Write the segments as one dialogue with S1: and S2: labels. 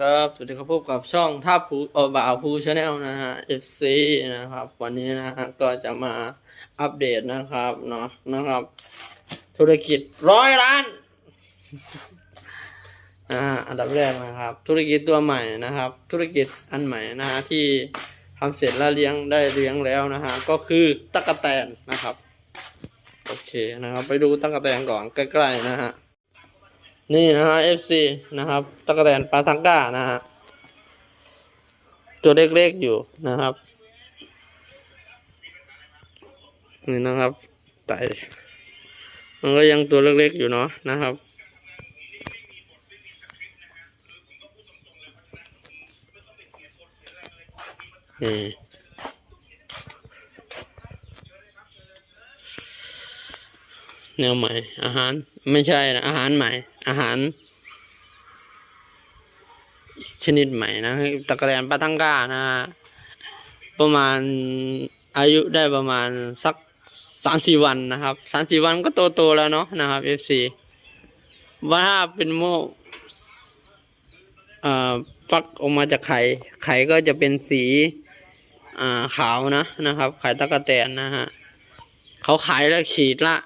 S1: ครับสวัสดีครับพบกับช่องท่าภูเออบ่าวภูชาแนลนะฮะ FC นะครับ วันนี้นะฮะก็จะมาอัปเดตนะครับเนาะนะครับ ธุรกิจร้อยล้านนะฮะอันดับแรกนะครับ ธุรกิจตัวใหม่นะครับ ธุรกิจอันใหม่นะฮะที่ทำเสร็จแล้วเลี้ยงได้เลี้ยงแล้วนะฮะก็คือตะกะแตนนะครับ โอเคนะครับ ไปดูตะกะแตนก่อนใกล้ๆนะฮะ นี่นะฮะ FC นะครับตะกะแตนปลาทังก้านะฮะตัวเล็กๆอยู่นะครับนี่นะครับไต่มันก็ยังตัวเล็กๆอยู่เนาะนะครับ นี่ แนวใหม่ อาหารไม่ใช่นะอาหารใหม่ อาหาร ชนิดใหม่นะตะกะแตนปาตังกานะประมาณอายุได้ประมาณสักสามสี่วันนะครับสามสี่วันก็โตโตแล้วเนาะนะครับ FC ว่าถ้าเป็นโมเอ่อฟักออกมาจากไข่ ไข่ก็จะเป็นสี อ่าขาวนะนะครับ ไข่ตะกะแตนนะฮะเขาขายแล้วขีดละ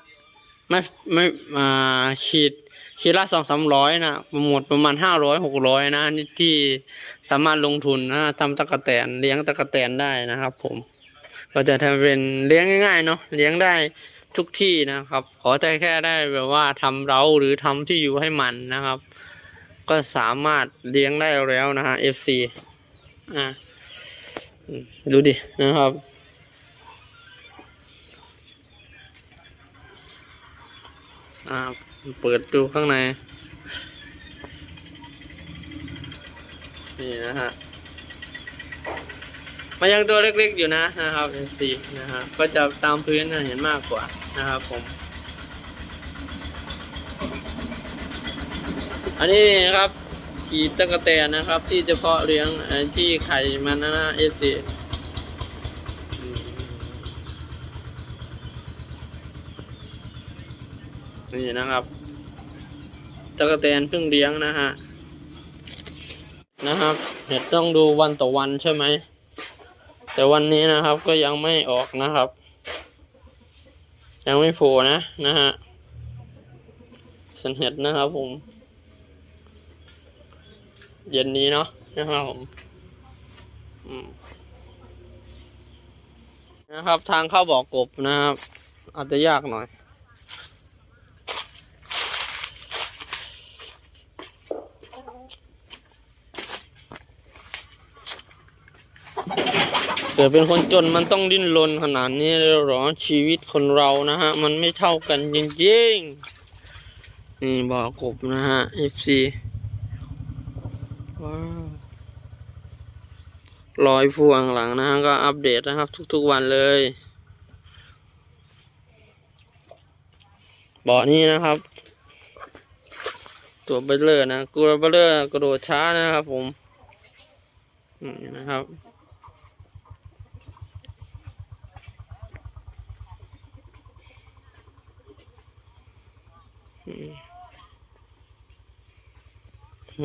S1: ไม่ไม่อ่าขีดขีดละสองสามร้อยนะหมดประมาณห้าร้อยหกร้อยนะที่สามารถลงทุนนะทำตะกะแตนเลี้ยงตะกะแตนได้นะครับ ผม ก็จะทำเป็นเลี้ยงง่ายๆเนาะเลี้ยงได้ทุกที่นะครับ ขอแต่แค่ได้แบบว่าทำเร้าหรือทำที่อยู่ให้มันนะครับ ก็สามารถเลี้ยงได้แล้วนะฮะ FC อ่าอืมดูดินะครับ อ่า เปิดดูข้างใน นี่นะฮะ มันยังตัวเล็กๆอยู่นะนะครับ N4 นะฮะ ก็จะตามพื้นนะเห็นมากกว่านะครับผม อันนี้นะครับขีดตะกะแตนนะครับ ที่เฉพาะเลี้ยงที่ไข่มันนะนะ N4 อืม นี่นะครับตะกะแตนเพิ่งเลี้ยงนะฮะนะครับเห็ดต้องดูวันต่อวันใช่ไหม แต่วันนี้นะครับก็ยังไม่ออกนะครับ ยังไม่โผล่นะนะฮะสันเห็ดนะครับผม เย็นนี้เนาะนะครับผมอืมนะครับ ทางเข้าบ่อกบนะครับ อาจจะยากหน่อย เกิดเป็นคนจนมันต้องดิ้นรนขนาดนี้เลยหรอชีวิตคนเรานะฮะ มันไม่เท่ากันจริงๆ นี่บ่อกบนะฮะ FC ว้าวรอยพวงหลังนะฮะ ก็อัปเดตนะครับ ทุกๆวันเลยบ่อนี้นะครับ ตัวเบลเลอร์นะกลัวเบลเลอร์กระโดดช้านะครับผม นี่นะครับ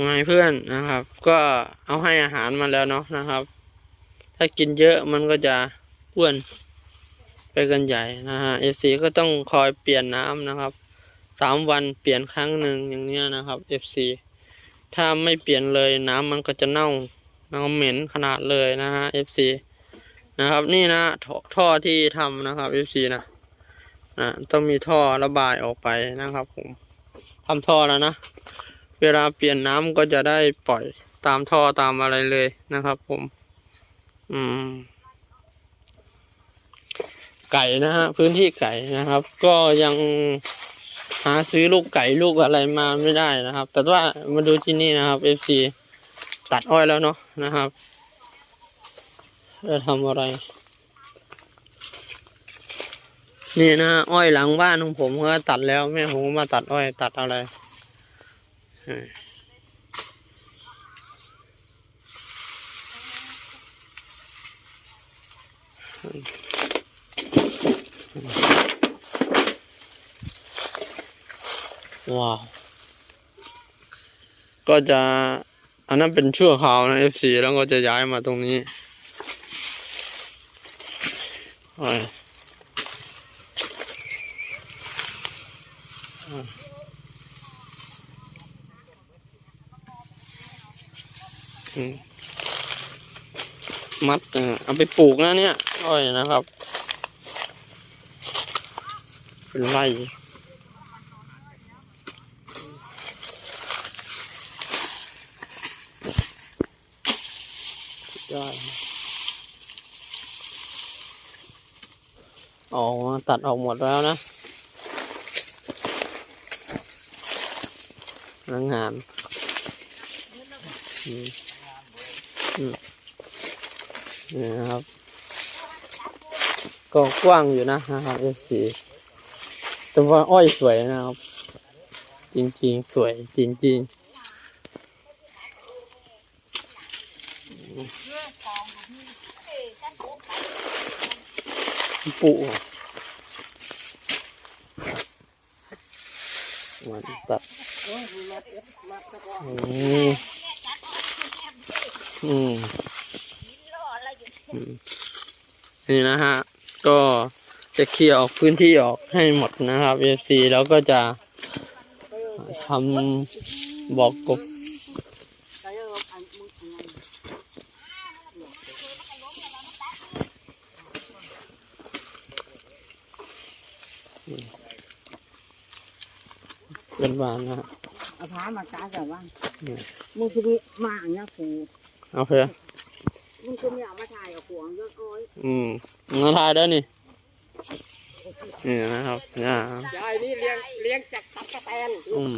S1: ไงเพื่อนนะครับ ก็เอาให้อาหารมาแล้วเนาะนะครับ ถ้ากินเยอะมันก็จะอ้วนไปกันใหญ่นะฮะเอฟซีก็ต้องคอยเปลี่ยนน้ำนะครับสามวันเปลี่ยนครั้งหนึ่งอย่างเนี้ยนะครับเอฟซีถ้าไม่เปลี่ยนเลยน้ำมันก็จะเน่าแล้วก็เหม็นขนาดเลยนะฮะเอฟซีนะครับ นี่นะท่อท่อที่ทำนะครับเอฟซีนะ นะต้องมีท่อระบายออกไปนะครับ ผมทำท่อแล้วนะเวลาเปลี่ยนน้ำก็จะได้ปล่อยตามท่อตามอะไรเลยนะครับ ผม อืม ไก่นะฮะพื้นที่ไก่นะครับ ก็ยังหาซื้อลูกไก่ลูกอะไรมาไม่ได้นะครับ แต่ว่ามาดูที่นี่นะครับ FC ตัดอ้อยแล้วเนาะนะครับจะทำอะไร นี่นะอ้อยหลังบ้านของผมก็ตัดแล้วแม่ผมมาตัดอ้อย ตัดอะไรว้าว ก็จะอันนั้นเป็นชั่วคราวนะ FC แล้วก็จะย้ายมาตรงนี้อ้ยอะอื มัดเออเอาไปปลูกนะเนี่ยอ้อยนะครับ เป็นไร่สุดยอออกมาตัดออกหมดแล้วนะ พนักงานอืมนี่นะครับก็กว้างอยู่นะครับเอสีแต่ว่าอ้อยสวยนะครับ จริงๆ สวยจริงๆปุ มันตัดอืมอืมอืมนี่นะฮะ ก็จะเคลียร์ออกพื้นที่ออกให้หมดนะครับ FC แล้วก็จะทำบอกกบ เป็นบานนะฮะ
S2: เอาพามาตาแต่ว่า
S1: อืม
S2: มึงคือมีมาอันเนี้ยกู
S1: เอาเพื่อ
S2: มึงคือมีเอามาถ่ายเอาขวงยอดอ้อย
S1: อืมมาถ่ายด้วยนี่นี่นะครับเนี่ย
S2: ยายนี่เลี้ยงเลี้ยงจากตักกะแตน
S1: อืม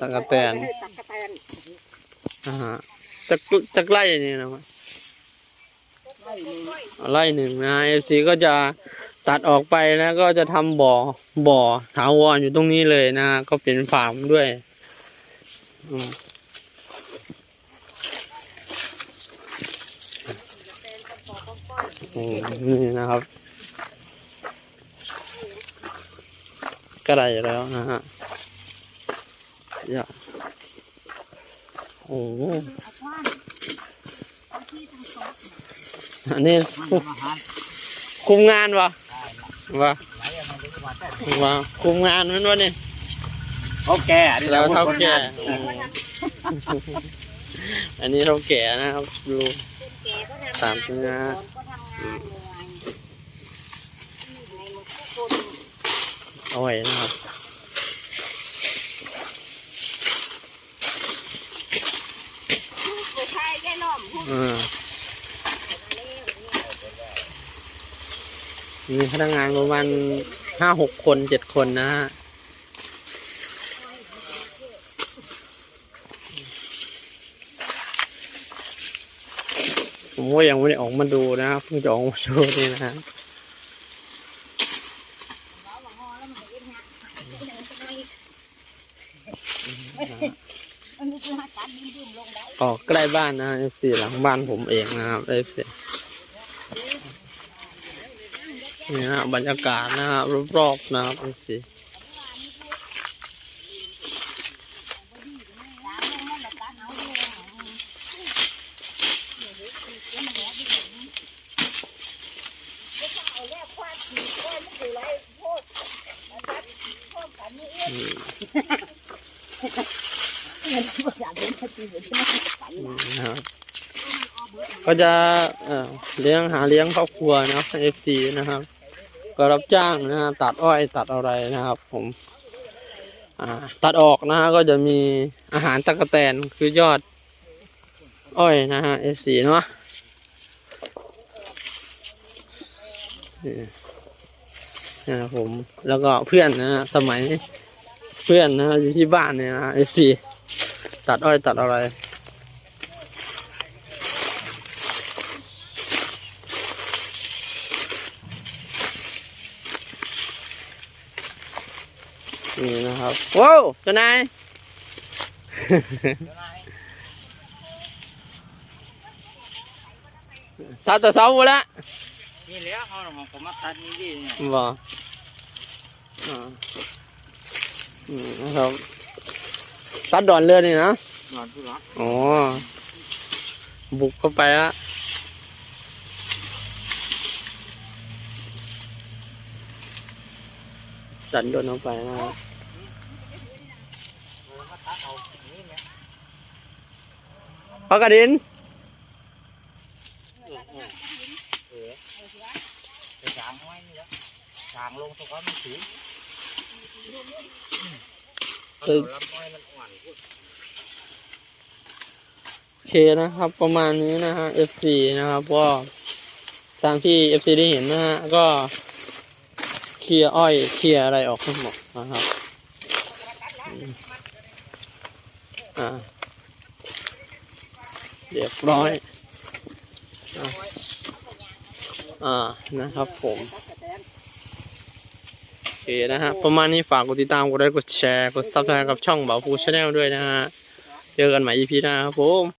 S1: ตะกะแตน
S2: ไม่ให้ตักกะแตน
S1: อ่าฮะจักจักไล่นี่นะมั้ย
S2: ไม่มี
S1: ไล่หนึ่งนะเอฟซีก็จะ ตัดออกไปแล้วก็จะทำบ่อบ่อถาวรอยู่ตรงนี้เลยนะ ก็เป็นฟาร์มด้วยอืมนี่นะครับก็ได้อยู่แล้วนะฮะเสียโอ้โหอันนี้คุมงานวะ วะวะคุมงานมันวะเนี่ย
S3: เขาแก่ดิ
S1: แล้วเท่าแก่อืมอันนี้เท่าแก่นะครับดู
S2: แกก็ทำงาน
S1: สามสิบห้า
S2: ก็ทำงานเหนื่อยในหมดทุกคน
S1: อ้อยนะครับ
S2: ผู้ชายแก่น้อมผู้
S1: อื มมีพนักงานประมาณห้าหกคนเจ็ดคนนะฮะผมก็ยังไม่ได้ออกมาดูนะครับเพิ่งจะออกมาดูนี่นะฮะ
S2: มันมีคือหักการดินดินลงได้
S1: ออกใกล้บ้านนะเอฟซีหลังบ้านผมเองนะครับเอฟซี นี่นะบรรยากาศนะครับรอบๆนะครับเอฟซีนะครับก็จะเลี้ยงหาเลี้ยงครอบครัวนะครับเอฟซีนะครับ ก็รับจ้างนะฮะตัดอ้อยตัดอะไรนะครับ ผมตัดออกนะฮะก็จะมีอาหารตะกะแตนคือยอด อ้อยนะฮะเอฟซีเนาะนี่นะครับผมแล้วก็เพื่อนนะฮะสมัยเพื่อนนะฮะอยู่ที่บ้านเนี่ยนะเอฟซีตัดอ้อยตัดอะไร นี่นะครับว้าวเจ้านายตัดแต่เสาหมดละ
S3: นี่แหล้วเขาของผมมาตัดนี่ดิ
S1: บ่อ่าอืมนะครับตัดดอนเลือดนี่นะ
S3: นอนผู้รัก
S1: อ๋อบุกเข้าไปละสันโดนเข้าไปนะครับ
S3: มาตัดเอาอย่างนี้ไหม
S1: พักกระดิน
S3: เออเออเออไปจางไว้นี่แล้วจางลงตะกอนมันสูงเอาลำน้อยมันอ่อน
S1: โอเคนะครับ ประมาณนี้นะฮะ FC นะครับก็ตามที่ FC ได้เห็นนะฮะ ก็เคลียร์อ้อยเคลียร์อะไรออกทั้งหมดนะครับ อ่า เรียบร้อยอ่านะครับผมโอเคนะฮะประมาณนี้ฝากกดติดตามกดไลค์กดแชร์กดซับสไครต์กับช่องบ่าวฟูชาแนลด้วยนะฮะเจอกันใหม่ EP หน้าครับผม